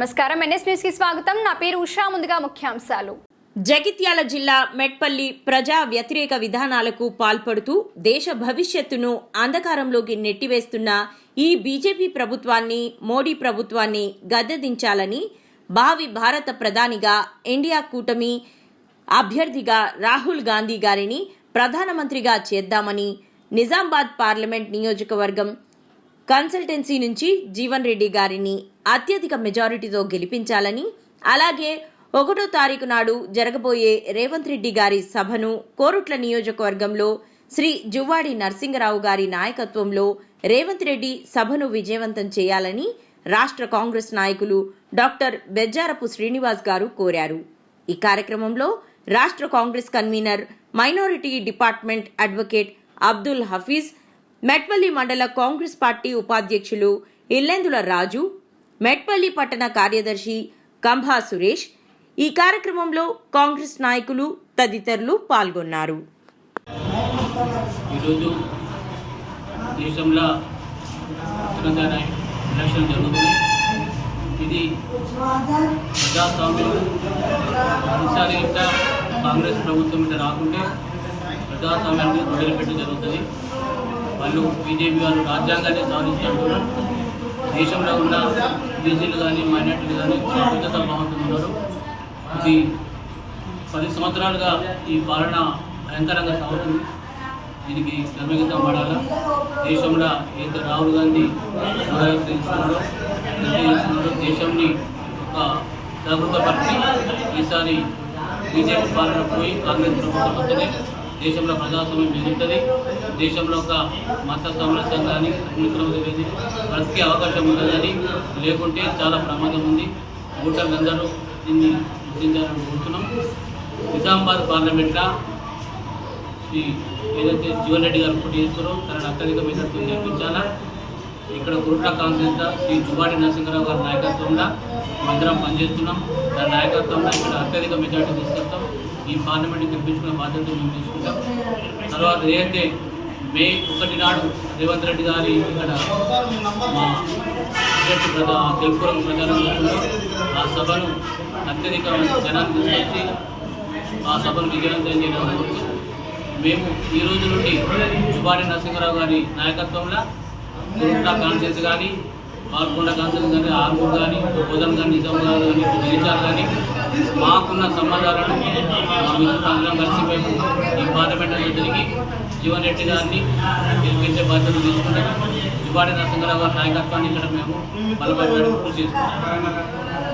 నమస్కారం. ఎన్ఎస్ న్యూస్కి స్వాగతం. నా పేరు ఉషా. ముందుగా ముఖ్యాంశాలు. జగిత్యాల జిల్లా మెట్పల్లి ప్రజా వ్యతిరేక విధానాలకు పాల్పడుతూ దేశ భవిష్యత్తును అంధకారంలోకి నెట్టివేస్తున్న ఈ బీజేపీ ప్రభుత్వాన్ని మోడీ ప్రభుత్వాన్ని గద్దెదించాలని భావి భారత ప్రధానిగా ఇండియా కూటమి అభ్యర్థిగా రాహుల్ గాంధీ గారిని ప్రధానమంత్రిగా చేద్దామని నిజామాబాద్ పార్లమెంట్ నియోజకవర్గం కన్సల్టెన్సీ నుంచి జీవన్ రెడ్డి గారిని అత్యధిక మెజారిటీతో గెలిపించాలని అలాగే ఒకటో తారీఖు నాడు జరగబోయే రేవంత్ రెడ్డి గారి సభను కోరుట్ల నియోజకవర్గంలో శ్రీ జువ్వాడి నరసింగరావు గారి నాయకత్వంలో రేవంత్ రెడ్డి సభను విజయవంతం చేయాలని రాష్ట్ర కాంగ్రెస్ నాయకులు డాక్టర్ బెజ్జారపు శ్రీనివాస్ గారు కోరారు. ఈ కార్యక్రమంలో రాష్ట్ర Congress convener minority department advocate Abdul Hafeez Metpalli మండల కాంగ్రెస్ పార్టీ ఉపాధ్యక్షులు ఇల్లెందుల రాజు మెట్పల్లి పట్టణ కార్యదర్శి కంభా సురేష్ ఈ కార్యక్రమంలో కాంగ్రెస్ నాయకులు తదితరులు పాల్గొన్నారు. ఈరోజు దేశంలో తెలంగాణ ఎలక్షన్ జరుగుతుంది. ఇది ప్రజాస్వామ్యం ఈసారి ఇంకా కాంగ్రెస్ ప్రభుత్వం ఇట్లా రాకుంటే ప్రజాస్వామ్యానికి వదిలిపెట్టి జరుగుతుంది. వాళ్ళు బీజేపీ వాళ్ళు రాజ్యాంగాన్ని సాధించారు దేశంలో ఉన్న బీసీలు కానీ మైనార్టీలు కానీ అభ్యుత బాగుంటున్నారు. ఇది పది సంవత్సరాలుగా ఈ పాలన భయంకరంగా సాగుతుంది. దీనికి గర్భగీతం పడాలా? దేశంలో ఏదో రాహుల్ గాంధీ దూరాలు తెలుసుకున్నాడో తెలుసుకున్నాడో దేశంని ఒక జాగృతపరిచి ఈసారి బీజేపీ పాలన పోయి కాంగ్రెస్ ప్రభుత్వం వస్తుంది. దేశంలో ప్రజాస్వామ్యం పెరుగుతుంది. దేశంలో ఒక మత సామరస్యం కానీ అగ్నిక్రమది బ్రతికే అవకాశం ఉంటుంది లేకుంటే చాలా ప్రమాదం ఉంది. ఓటర్లందరూ దీన్ని గుర్తించాలని కోరుతున్నాం. నిజామాబాద్ పార్లమెంట్లో శ్రీ ఏదైతే జీవన్ రెడ్డి గారు పోటీ చేస్తారో తనని అత్యధిక మెజార్టీతో గెలిపించాలా? ఇక్కడ కురుట్ల కాన్సెన్స్ శ్రీ జువాడి నరసింహరావు గారి నాయకత్వంలో మందిరం పనిచేస్తున్నాం. దాని నాయకత్వంలో ఇక్కడ అత్యధిక మెజార్టీ తీసుకొస్తాం. ఈ పార్లమెంట్ గెలిపించుకునే బాధ్యత మేము తీసుకుంటాం. తర్వాత ఏదైతే మే ఒకటి నాడు రేవంత్ రెడ్డి గారి ఇక్కడ మా అభ్యర్థి ప్రజా తెలుపురం ప్రచారం ఆ సభను అత్యధిక జనాన్ని తీసుకొచ్చి ఆ సభను విజయవంతం చేయడం మేము ఈ రోజు నుండి జుబాడి నరసింహరావు గారి నాయకత్వంలో కురుట్ల కానీ పాల్గొండ కాన్ఫరెన్స్ కానీ ఆర్మూర్ కానీ బోధన్ కానీ నిజామాబాద్ కానీ జగిత్యాల కానీ మాకున్న సంబంధాలను మా మిత్రులందరం కలిసి మేము ఈ పార్లమెంట్ అంతా తిరిగి జీవన్ రెడ్డి గారిని గెలిపించే బాధ్యత తీసుకుంటాము జుబాడి నరసింహరావు గారి నాయకత్వాన్ని ఇక్కడ మేము బలపడడానికి కృషి చేసుకుంటాం